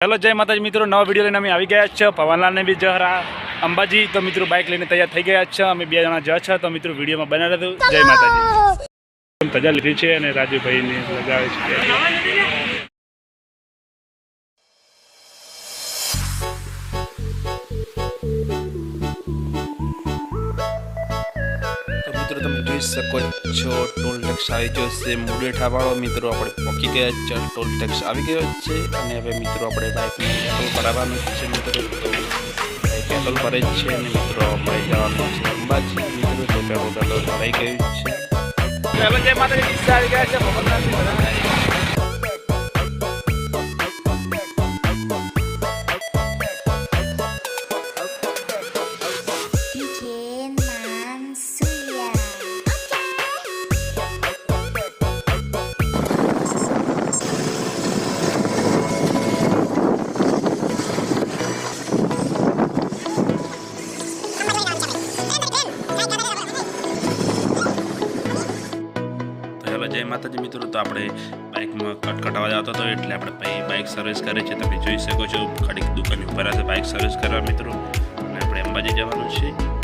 Hello જય માતાજી મિત્રો નવા વીડિયો લઈને અમે આવી ગયા છે પવનલાલને બી જહરા અંબાજી તો મિત્રો બાઇક લઈને તૈયાર થઈ ગયા છે અમે બે જણા જ છે તો મિત્રો વિડીયોમાં બના રહેતું જય માતાજી. તજા લીધી છે અને રાજુભાઈને લગાવે છે. મિત્રો તમે જોઈ શકો છો, ટોલ ટેક્સ આવી ગયો છે. મુડેઠા વાળો મિત્રો આપણે પહોંચી ગયા છે, ટોલ ટેક્સ આવી ગયો છે. અને હવે મિત્રો આપણે બાઇકને પેટ્રોલ કરાવવાનું છે મિત્રો. બાઇક પેટ્રોલ ભરે છે અને મિત્રો આપણે જવાનું છે અંબાજી. મિત્રો, તો પેટ્રોલ પેટ્રોલ ભરાઈ ગયું છે. જય માતાજી સર્વિસ કરે છે, તમે જોઈ શકો છો, ખાલી દુકાન ઉપર હશે બાઇક સર્વિસ કરવા મિત્રો. અને આપણે અંબાજી જવાનું છે.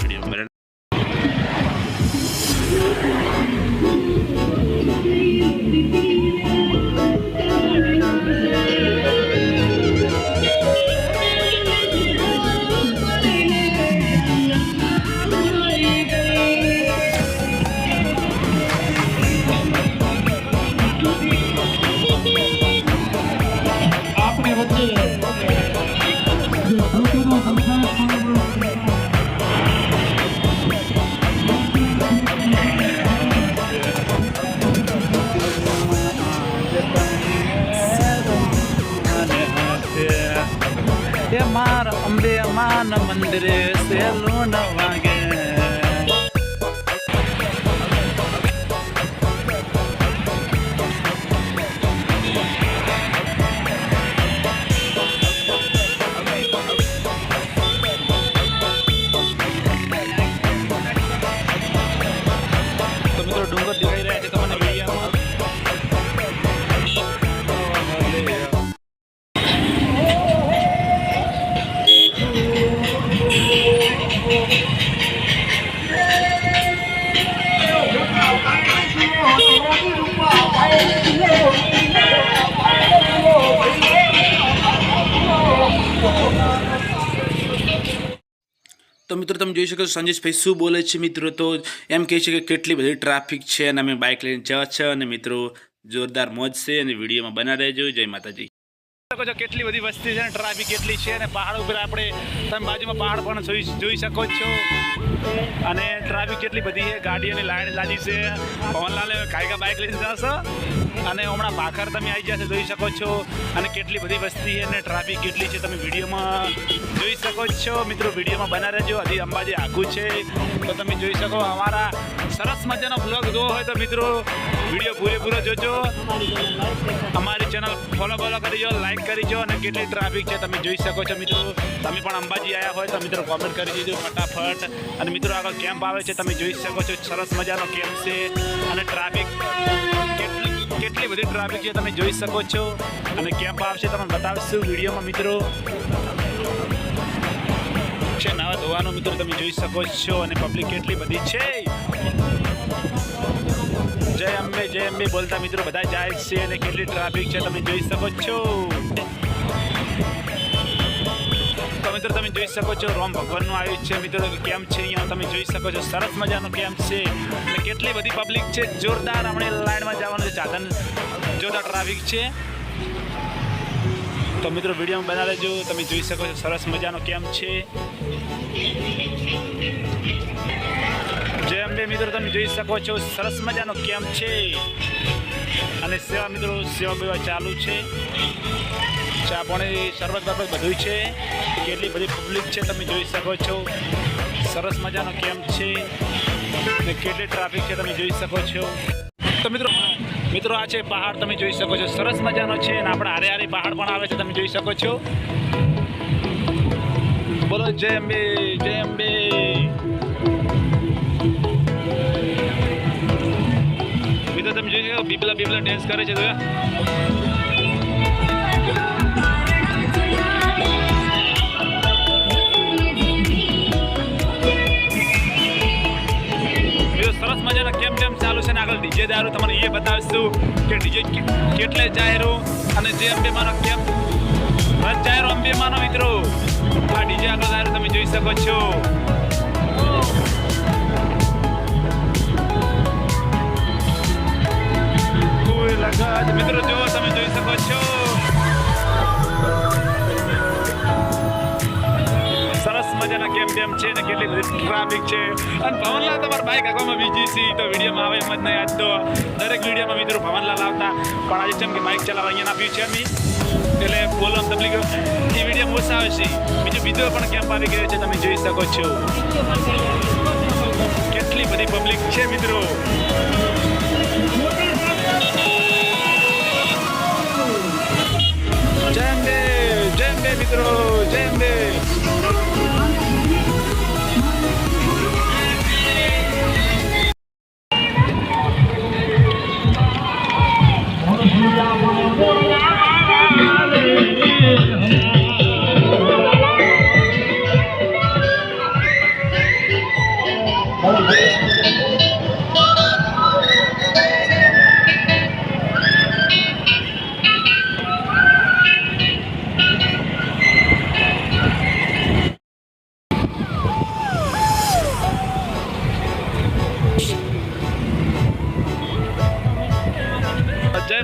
જોઈ શકો છો સંજેશભાઈ શું બોલે છે મિત્રો? તો એમ કહે છે કેટલી બધી ટ્રાફિક છે અને અમે બાઇક લઈને જવા છે અને મિત્રો જોરદાર મોજ છે અને વિડીયોમાં બના રહેજો. જય માતાજી. કેટલી બધી વસ્તી છે ને ટ્રાફિક કેટલી છે અને પહાડ ઉપર આપણે તમે બાજુમાં પહાડ પણ જોઈ જોઈ શકો છો. અને ટ્રાફિક કેટલી બધી છે, ગાડીઓની લાઈન લાગી છે. પવનલાલે કાયકા બાઇક લઈને જશો. અને હમણાં ભાખર તમે આવી જશે, જોઈ શકો છો. અને કેટલી બધી વસ્તી છે અને ટ્રાફિક કેટલી છે, તમે વિડીયોમાં જોઈ શકો છો. મિત્રો, વિડીયોમાં બના રહેજો. હજી અંબાજી આખું છે. તો તમે જોઈ શકો અમારા સરસ મજાનો બ્લોગ જોવો હોય તો મિત્રો, વીડિયો પૂરેપૂરો જોજો. અમારી ચેનલ ફોલો ફોલો કરીજો લાઈક કરીજો અને કેટલી ટ્રાફિક છે તમે જોઈ શકો છો મિત્રો. તમે પણ અંબાજી આવ્યા હોય તો મિત્રો કોમેન્ટ કરી દેજો ફટાફટ. અને મિત્રો, આગળ કેમ્પ આવે છે, તમે જોઈ શકો છો. સરસ મજાનો કેમ્પ છે અને ટ્રાફિક કેટલી બધી ટ્રાફિક છે તમે જોઈ શકો છો. અને કેમ્પ આવશે તમને બતાવીશું વિડીયોમાં મિત્રો. છે, નવા ધોવાનું મિત્રો તમે જોઈ શકો છો અને પબ્લિક કેટલી બધી છે. જય અંબે જય અંબે બોલતા મિત્રો બધા જાય છે અને કેટલી ટ્રાફિક છે તમે જોઈ શકો છો. તો મિત્રો તમે જોઈ શકો છો, રોમ ભગવાનનું આવ્યું છે મિત્રો કેમ છે અહીંયા તમે જોઈ શકો છો, સરસ મજાનો કેમ્પ છે. અને કેટલી બધી પબ્લિક છે, જોરદાર હમણાં લાઈનમાં જવાનું છે, સાધન, જોરદાર ટ્રાફિક છે. તો મિત્રો, વિડીયોમાં બના લેજો તમે જોઈ શકો છો સરસ મજાનો કેમ્પ છે. જય અંબે મિત્રો તમે જોઈ શકો છો, સરસ મજાનો કેમ્પ છે. અને સેવા મિત્રો, સેવા બેવા ચાલુ છે. ચા પાણી શરબત બરબત બધું છે. કેટલી બધી પબ્લિક છે તમે જોઈ શકો છો. સરસ મજાનો કેમ્પ છે. અને કેટલી ટ્રાફિક છે તમે જોઈ શકો છો. તો મિત્રો મિત્રો, આ છે પહાડ. તમે જોઈ શકો છો, સરસ મજાનો છે અને આપણે હારે હારે પહાડ પણ આવે છે, તમે જોઈ શકો છો. બોલો, જય અંબે જય અંબે. મિત્રો, તમે જોઈ શકો બીબલા બીબલા ડેન્સ કરે છે, જોયા? કે ડીજે કેટલે જાહેરો અને જે અંબે માનો કેમ? રથ જાહેરો અંબે માનો મિત્રો. આ ડીજે આગળ જાહેરો તમે જોઈ શકો છો. મિત્રો જો તમે જોઈ શકો છો. કેમ છે ને કેટલી ટ્રાફિક છે. અને પવનલાલ તમારા બાઇક આગળમાં બીજી છે. તો વિડીયોમાં આવે એમ જ નહીં આજ તો. દરેક વિડીયોમાં મિત્રો પવનલાલ આવતા. પણ આજે છે કે બાઇક ચલાવવા અહીંયા આપ્યું છે અમે. એટલે બોલવા તકલીફ એ વીડિયો ઓછા આવે છે. બીજું બીજો પણ કેમ્પ આવી ગયો છે, તમે જોઈ શકો છો. કેટલી બધી પબ્લિક છે મિત્રો. જય અંબે જય અંબે મિત્રો, જય અંબે.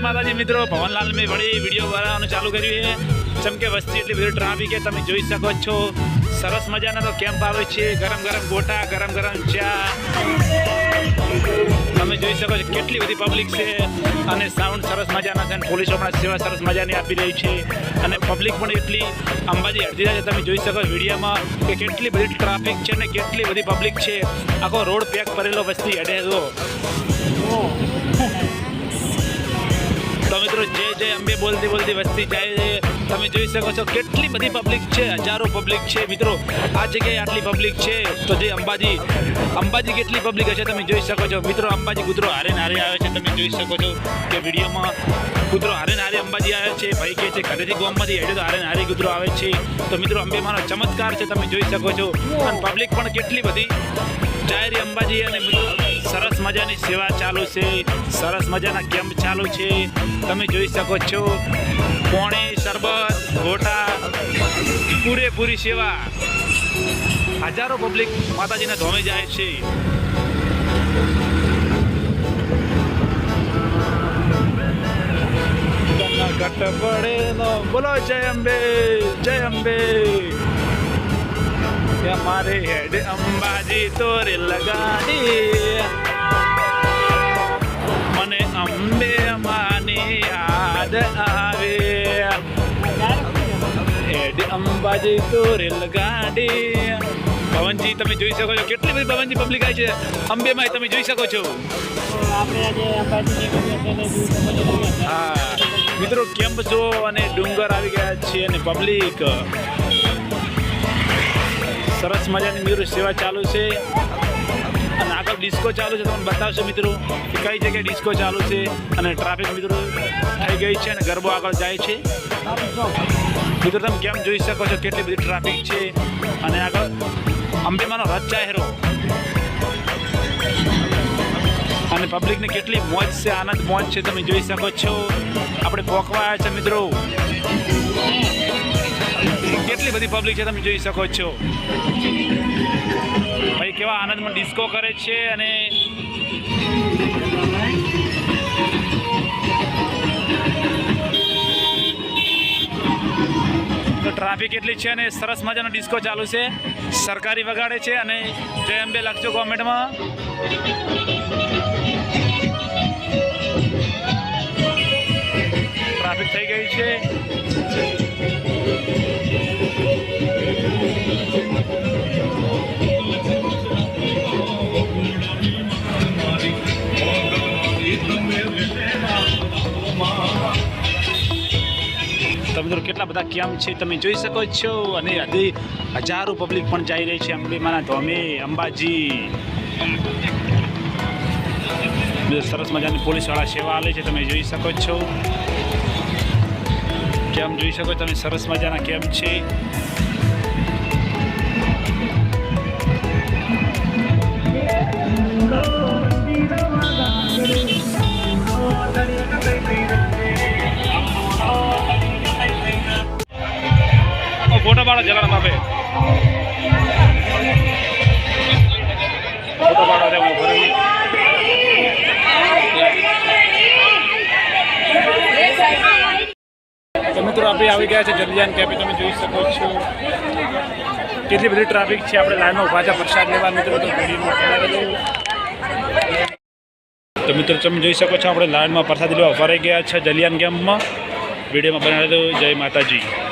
માતાજી મિત્રો, ભવનલાલ મેં વળી વીડિયો બનાવવાનું ચાલુ કર્યું છે. જેમ કે વસ્તી એટલી બધી ટ્રાફિક છે, તમે જોઈ શકો છો. સરસ મજાના તો કેમ્પ આવે છે, ગરમ ગરમ ગોટા, ગરમ ગરમ ચા. તમે જોઈ શકો છો કેટલી બધી પબ્લિક છે. અને સાઉન્ડ સરસ મજાના છે અને પોલીસો પણ સેવા સરસ મજાની આપી રહી છે. અને પબ્લિક પણ એટલી અંબાજી અડધી છે, તમે જોઈ શકો વિડીયોમાં કે કેટલી બધી ટ્રાફિક છે ને કેટલી બધી પબ્લિક છે. આખો રોડ પેક કરેલો વસ્તી અડે મિત્રો, જે જય અંબે બોલતી બોલતી વસ્તી જાય છે, તમે જોઈ શકો છો કેટલી બધી પબ્લિક છે, હજારો પબ્લિક છે. મિત્રો, આ જગ્યાએ આટલી પબ્લિક છે. તો જે અંબાજી અંબાજી કેટલી પબ્લિક હશે તમે જોઈ શકો છો. મિત્રો, અંબાજી કૂતરો હારે ને હારે આવે છે, તમે જોઈ શકો છો કે વિડીયોમાં કૂતરો હારે ને હારે અંબાજી આવે છે. ભાઈ કહે છે ઘરેથી ગોમમાંથી હેડે તો હારે ને હારે કૂતરો આવે છે. તો મિત્રો, અંબે માનો ચમત્કાર છે, તમે જોઈ શકો છો. અને પબ્લિક પણ કેટલી બધી જાહેરી અંબાજી અને મિત્રો સરસ મજાની સેવા ચાલુ છે. સરસ મજાના કેમ્પ ચાલુ છે. તમે જોઈ શકો છો. પોણી, શરબત, ગોટા, પૂરેપૂરી સેવા. હજારો પબ્લિક માતાજીને ધોમે જાય છે. બોલો, જય અંબે જય અંબે. કે મારે હેડ અંબાજી તોરે લગાડી. મને અંબે માની યાદ આવે. હેડ અંબાજી તોરે લગાડી. ભવનજી તમે જોઈ શકો છો કેટલી બધી ભવનજી પબ્લિક આવી છે. અંબેમાં તમે જોઈ શકો છો. હા. મિત્રો કેમ્પ જો અને ડુંગર આવી ગયા છે અને પબ્લિક સરસ મજાની મિત્રો સેવા ચાલુ છે. અને આગળ ડિસ્કો ચાલુ છે, તમને બતાવશો મિત્રો કે કઈ જગ્યાએ ડિસ્કો ચાલુ છે અને ટ્રાફિક મિત્રો થઈ ગઈ છે અને ગરબો આગળ જાય છે. મિત્રો, તમે કેમ જોઈ શકો છો કેટલી બધી ટ્રાફિક છે? અને આગળ અંબેમાનો રથ જાહેરો અને પબ્લિકને કેટલી મોજ છે, આનંદ મોજ છે, તમે જોઈ શકો છો. આપણે પોકવા આવ્યા છે, મિત્રો. કેટલી બધી પબ્લિક છે તમે જોઈ શકો છો? ભાઈ, કેવા આનંદમાં ડિસ્કો કરે છે અને ટ્રાફિક એટલી છે અને સરસ મજાનો ડિસ્કો ચાલુ છે. સરકારી વગાડે છે અને જય અંબે લખજો કોમેન્ટમાં. ટ્રાફિક થઈ ગઈ છે. તો મિત્રો કેટલા બધા કેમ્પ છે તમે જોઈ શકો છો અને હજી હજારો પબ્લિક પણ જઈ રહી છે અંબેમાના ધોમે અંબાજી સરસ મજાની પોલીસવાળા સેવા આલે છે, તમે જોઈ શકો છો. કેમ જોઈ શકો તમે? સરસ મજાના કેમ્પ છે? Thank પાડો રે હું ભરી. તો મિત્રો, આપણે આવી ગયા છે જલ્દીજાન કેફે તમે જોઈ શકો છો. કેટલી બધી ટ્રાફિક છે. આપણે લાઈનમાં ઊભા છે. પ્રસાદ લેવા મિત્રો, તો. તો મિત્રો, તમે જોઈ શકો છો, આપણે લાઈનમાં પ્રસાદ લેવા ફરાઈ ગયા છે જલિયાન કેમ્પમાં વિડીયોમાં બનાવી દઉં જય માતાજી.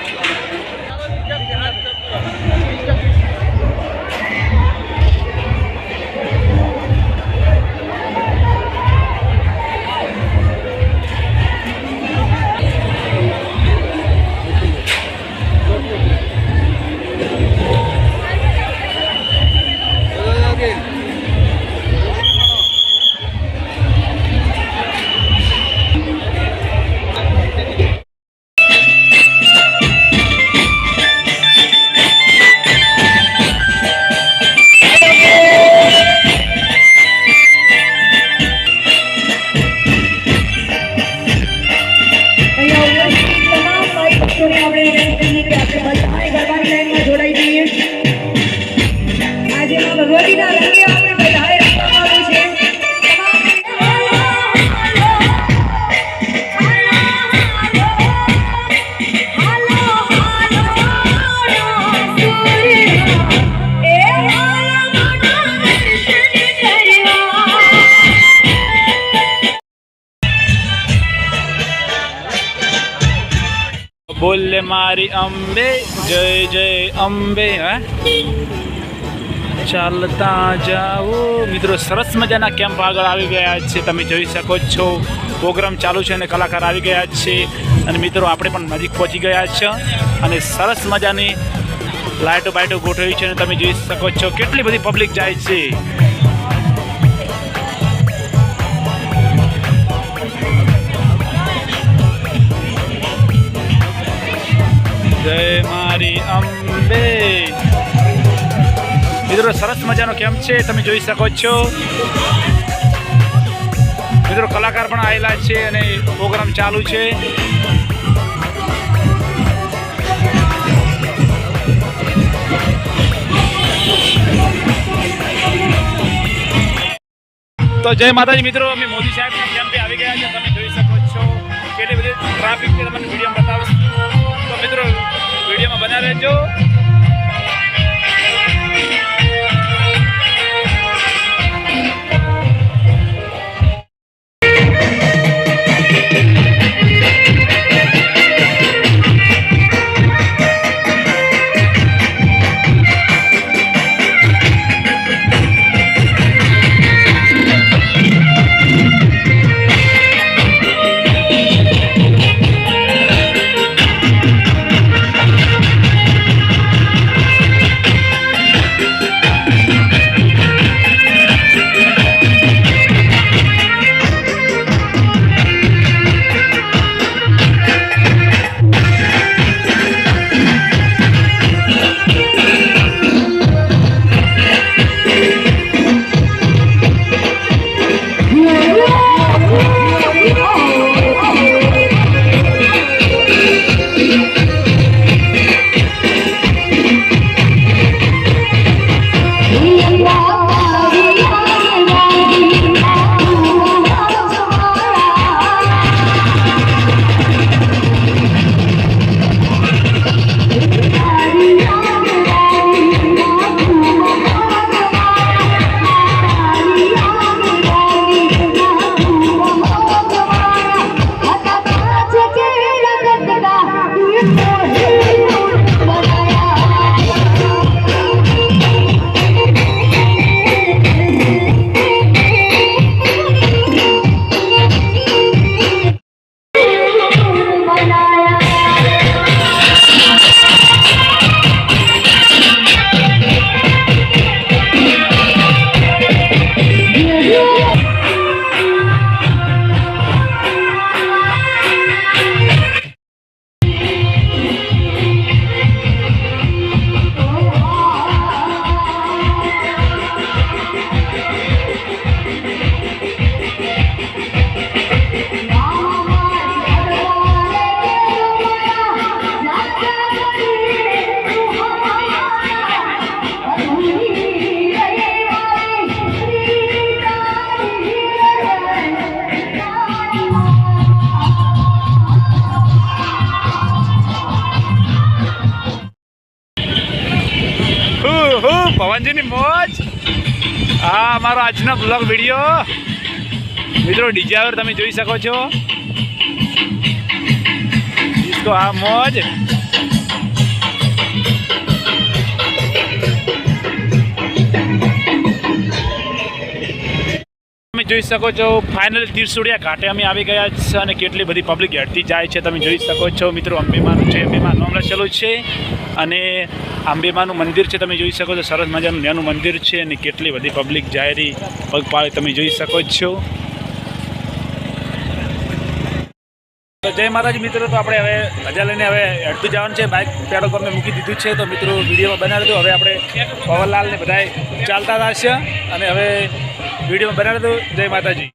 અંબે, જય જય અંબે, હે? ચાલતા જાઓ. મિત્રો, સરસ મજાના કેમ્પ આગળ આવી ગયા છે. તમે જોઈ શકો છો, પ્રોગ્રામ ચાલુ છે અને કલાકાર આવી ગયા છે. અને મિત્રો, આપણે પણ નજીક પહોંચી ગયા છે. અને સરસ મજાની લાઇટો બાઇટો ગોઠવી છે અને તમે જોઈ શકો છો કેટલી બધી પબ્લિક જાય છે. જય મારી અંબે. મિત્રો, સરસ મજાનો કેમ્પ છે, તમે જોઈ શકો છો. મિત્રો, કલાકાર પણ આવેલા છે અને પ્રોગ્રામ ચાલુ છે. તો જય માતાજી, મિત્રો, અમે મોદી કેમ્પે આવી ગયા છે, તમે જોઈ શકો છો. કેટલી બધી ટ્રાફિક તમને વીડિયો બતાવીશ. વિડીયોમાં બના રહેજો. કૃષ્ણ બ્લોગ વીડિયો મિત્રો ડીજાવર તમે જોઈ શકો છો. ડિસ્કો આ મોજ. તમે જોઈ શકો છો ફાઇનલ તીરસુડિયા ઘાટે અમે આવી ગયા છે અને કેટલી બધી પબ્લિક હેડતી જાય છે. તમે જોઈ શકો છો, મિત્રો અંબેમાનું છે અંબેમાં નોમલા ચાલુ છે. અને અંબેમાનું મંદિર છે, તમે જોઈ શકો છો, સરસ મજાનું નાનું મંદિર છે અને કેટલી બધી પબ્લિક જાહેરી પગપાળે તમે જોઈ શકો છો. જય માતાજી મિત્રો, તો આપણે હવે રજા લઈને હવે હેડતું જવાનું છે. બાઇક પેડો પર મૂકી દીધું છે, તો મિત્રો વિડીયોમાં બનાવી દો. હવે આપણે પવનલાલને બધાએ ચાલતા થશે અને હવે વિડીયોમાં બનાવી દો. જય માતાજી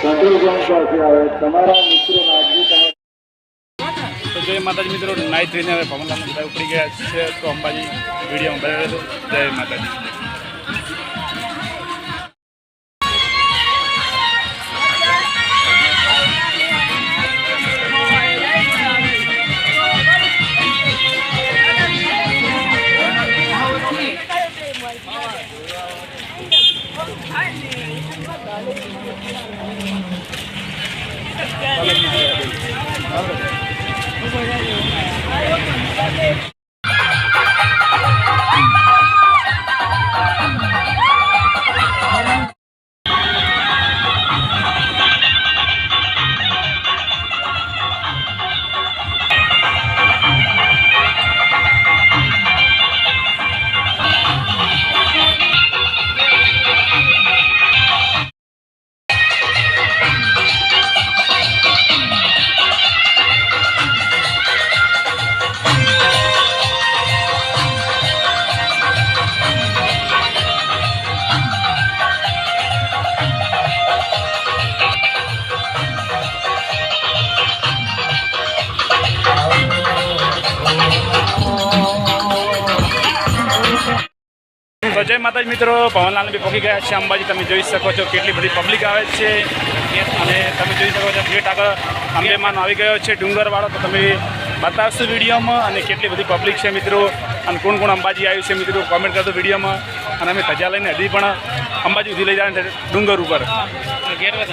કંટ્રોલ ઝોન પાસે આવે તમારા મિત્રો નાગરિક તો જય માતાજી મિત્રો નાઈ થઈને હવે પવનલાલ બધા ઉપડી ગયા છે તો અંબાજી વીડિયો બનાવી જય માતાજી. જય માતાજી મિત્રો પવનલાલ બી પહોંચી ગયા છે અંબાજી. તમે જોઈ શકો છો કેટલી બધી પબ્લિક આવે છે. અને તમે જોઈ શકો છો ગેટ આગળ અંબેમાનો આવી ગયો છે ડુંગરવાળો. તો તમે બતાવશો વિડીયોમાં અને કેટલી બધી પબ્લિક છે મિત્રો. અને કોણ કોણ અંબાજી આવ્યું છે મિત્રો કોમેન્ટ કરતો વિડીયોમાં. અને અમે ધજા લઈને હજી પણ અંબાજી સુધી લઈ જવાના ડુંગર ઉપર. આવી ગયા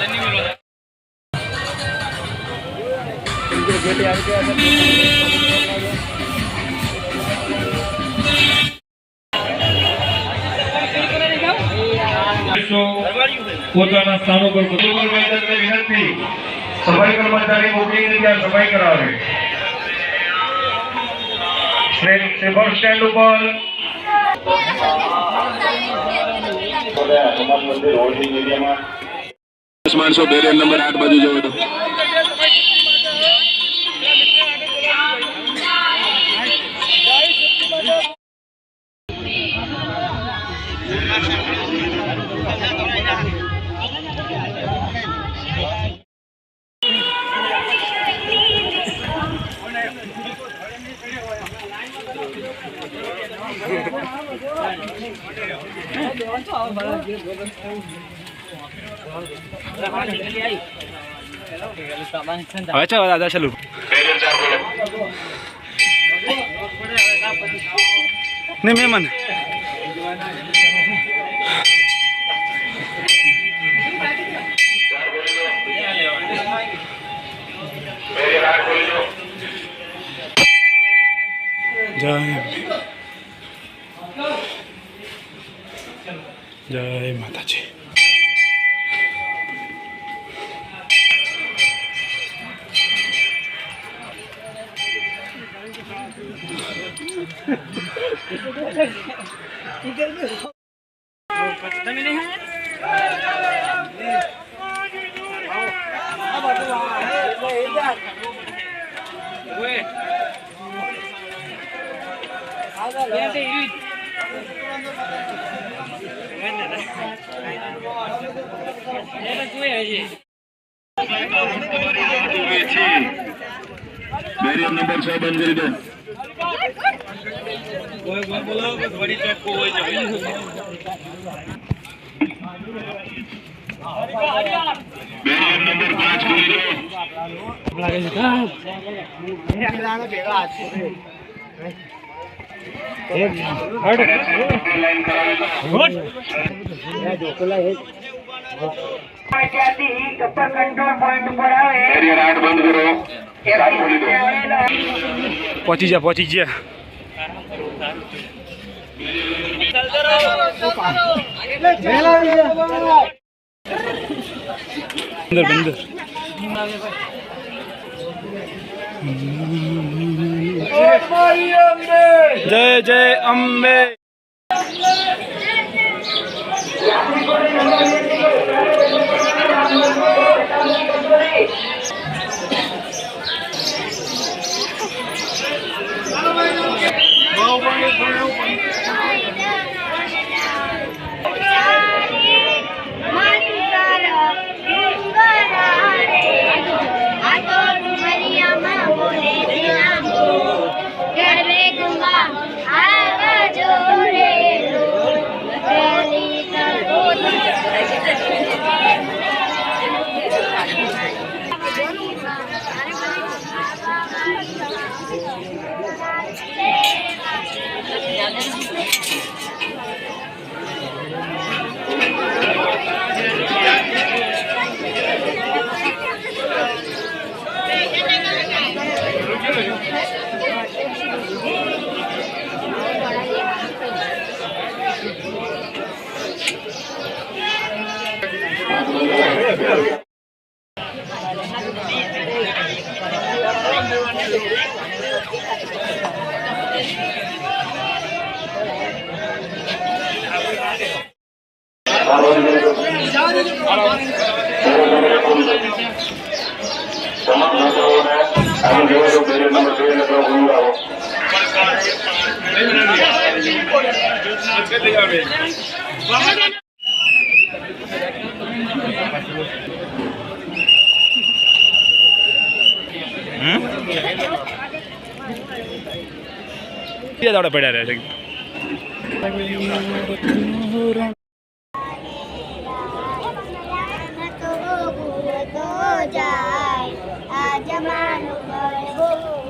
પોતાના સ્થાનો પર વિનંતી. સફાઈ કર્મચારી મોકલીને ત્યાં સફાઈ કરાવે. બસ સ્ટેન્ડ ઉપર. માણસો બેરિયર નંબર આઠ બાજુ જવો તો હવે ચાલો દાદા ચાલુ નહીં મહેમાન જય તમે નહીં બેરિયર નંબર છ બંધ કરી દો કપર કંટ્રોલ પોઈન્ટ ઉપર આવે બંધ કરો. પહોંચી જા પહોંચી જા. બંદર બંદર. જય જય અંબે. ક્યાં દાડે પડ્યા રહે છે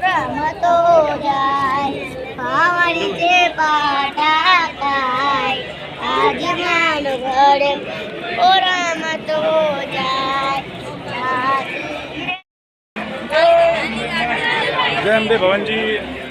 રમતો જાય પાવડી છે પાટા ખાય આજે માનું ઘરે ઓ રમતો જાય જય અંબે ભવનજી.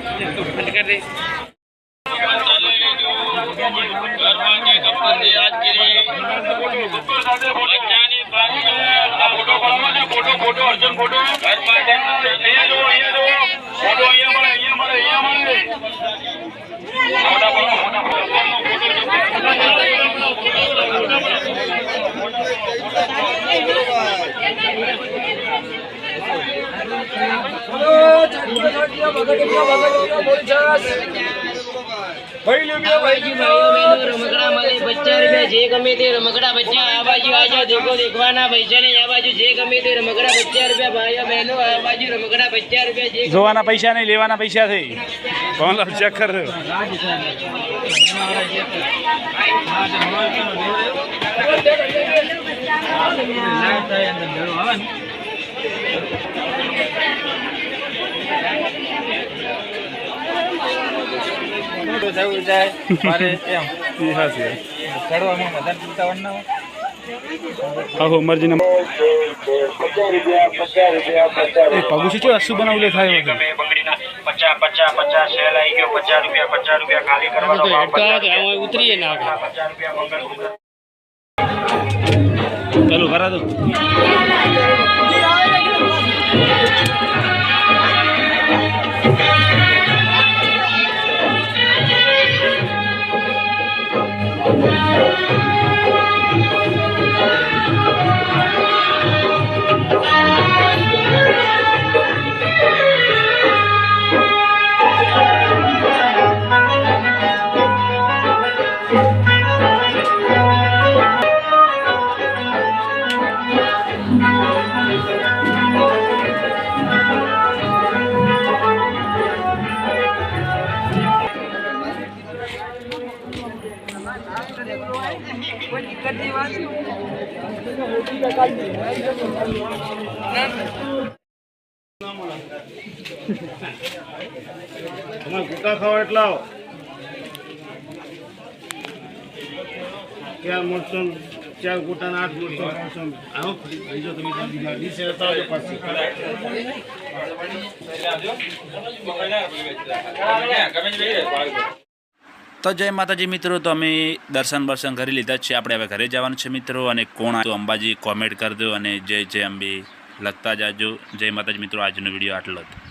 ભગત ભગત ગમે તે રમકડા બચ્ચા આ બાજુ દેખવાના પૈસા નહીં આ બાજુ જે ગમે તે રમકડા જે જોવાના પૈસા નહીં. લેવાના પૈસા થઈ ભવનલાલ ચેક કર? આહો મરજીને પચાસ રૂપિયા પચાસ રૂપિયા પચાસ અસુ બનાવલે થાય પચાસ પચાસ પચાસ સેલ આવી ગયો પચાસ રૂપિયા પચાસ રૂપિયા ખાલી કરવાનો ભાવ ઉતરીએ ના પચાસ રૂપિયા મંગળસૂત્ર ચાલુ કરા દો. Música ખાવા એટલા આવો. ક્યાં મોટો ચાર ગુટા ને આઠ મોટો આવો. તમે પાછી. તો જય માતાજી મિત્રો તો અમે દર્શન બર્શન કરી લીધા જ છે આપણે હવે ઘરે જવાનું છે મિત્રો અને કોણ આવ્યું અંબાજી કોમેન્ટ કરી દો અને જય જય અંબી. લખતા જાજો. જય માતાજી મિત્રો આજનો વીડિયો આટલો જ.